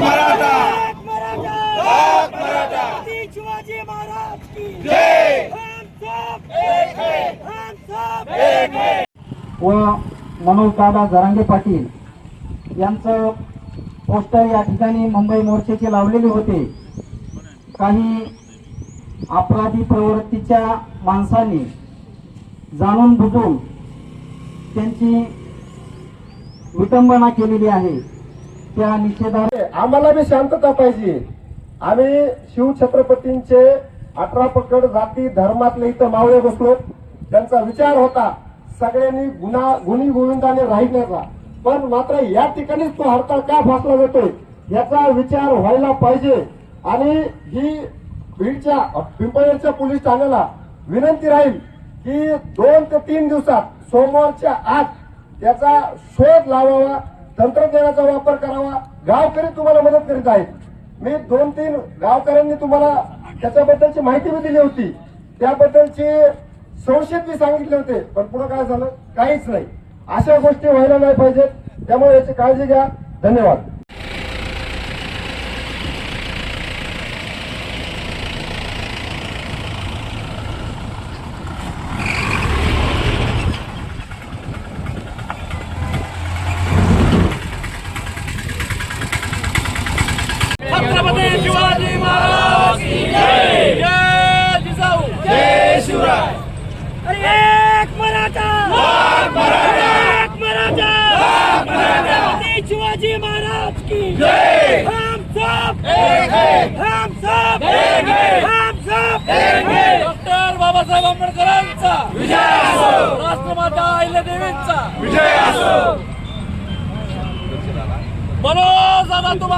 मराठा. मराठा. हाक मराठा. छत्रपती शिवाजी महाराज की. जय. हम सब एक है. हम सब एक है. व मनोज दादा जरांगे पाटील यांचं पोस्टर या ठिकाणी मुंबई मोर्चाचे लावलेले होते. काही अपराधी प्रवृत्तीच्या माणसांनी जाणून बुजून त्यांची विटंबना केलेली आहे. त्या निषेधार्थ आम्हाला बी शांतता पाहिजे. आम्ही शिवछत्रपतींचे अठरा पकड जाती धर्मातले इथं मावळे बसलो. त्यांचा विचार होता सगळ्यांनी गुन्हा गुन्ही गोविंदाने राहिल्याचा. पण मात्र या ठिकाणीच तो हरताळ का फासला जातोय याचा विचार व्हायला पाहिजे. आणि ही बीडच्या पिंपळनेरच्या पोलीस ठाण्याला विनंती राहील की दोन ते तीन दिवसात सोमवारच्या आत त्याचा शोध लावावा. तंत्रज्ञानाचा वापर करावा. गावकरी तुम्हाला मदत करीत आहेत. मी दोन तीन गावकऱ्यांनी तुम्हाला त्याच्याबद्दलची माहिती मी दिली होती. त्याबद्दलची संशयित मी सांगितले होते. पण पुढे काय झालं? काहीच नाही. अशा गोष्टी व्हायला नाही पाहिजेत. त्यामुळे याची काळजी घ्या. धन्यवाद छत्रपती शिवाजी महाराज की जय जय जिजाऊ जय शिवराय अरे एक मराठा मराठा एक मराठा छत्रपती शिवाजी महाराज की जय। हम सब एक है। हम सब एक है। हम सब एक है। डॉक्टर बाबासाहेब आंबेडकरांचा विजय असो राष्ट्रमाता अहिल्यादेवींचा विजय असो मनोज दादा तुम्हाला